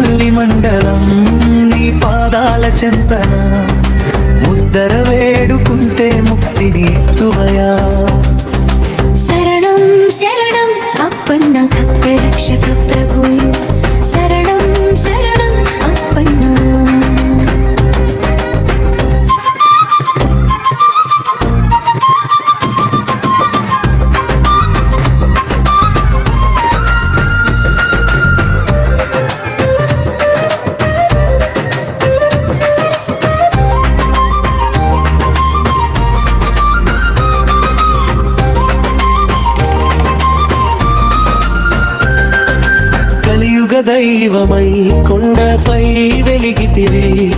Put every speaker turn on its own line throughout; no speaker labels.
పెనుబల్లి మండలం నీ పాదాల చెంతన ముద్దర వేడుకుంటే ముక్తిని ఎత్తువయా
శరణం శరణం అప్పన్న భక్త రక్షక ప్రభు
కలియుగ దైవమై కొండపై వెలిగితివి.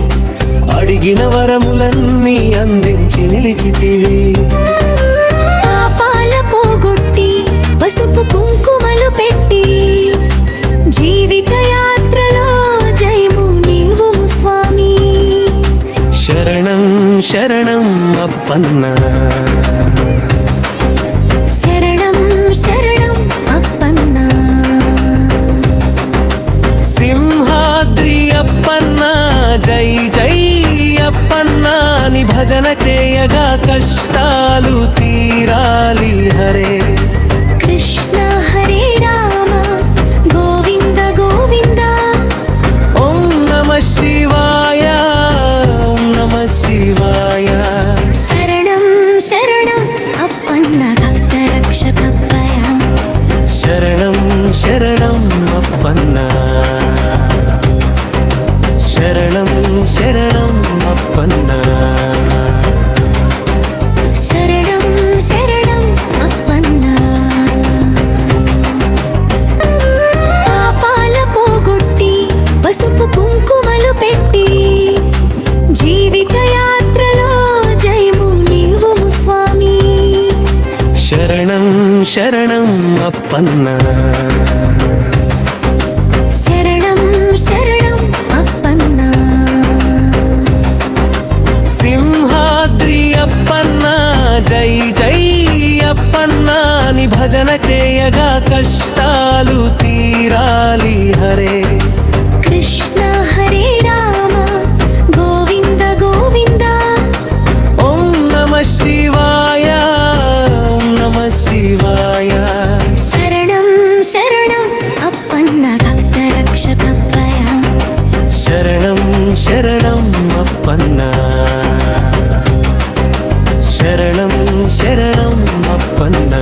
అడిగిన వరములన్నీ అందించి నిలిచితివి.
పాపాల పోగొట్టి పసుపు కుంకుమలు పెట్టి జీవిత యాత్రలో జయము నీవు స్వామి.
శరణం శరణం అప్పన్నా. భజన చేయగా కష్టాలు తీరాలి హరే.
కృష్ణ హరే రామ గోవింద గోవింద.
ఓం నమ శివాయ ఓం నమ శివాయ.
శరణం శరణం అప్పన్న భక్త రక్షకప్పయ
శరణం శరణం అప్పన్న. శరణం శరణం అప్పన్న.
శరణం అప్పన్న
శరణం శరణం అప్పన్న సింహాద్రి అప్పన్న జై జై అప్పన్న భజన చేయగా కష్టాలు తీరాలి శరణం అప్పన్న శరణం శరణం అప్పన్నా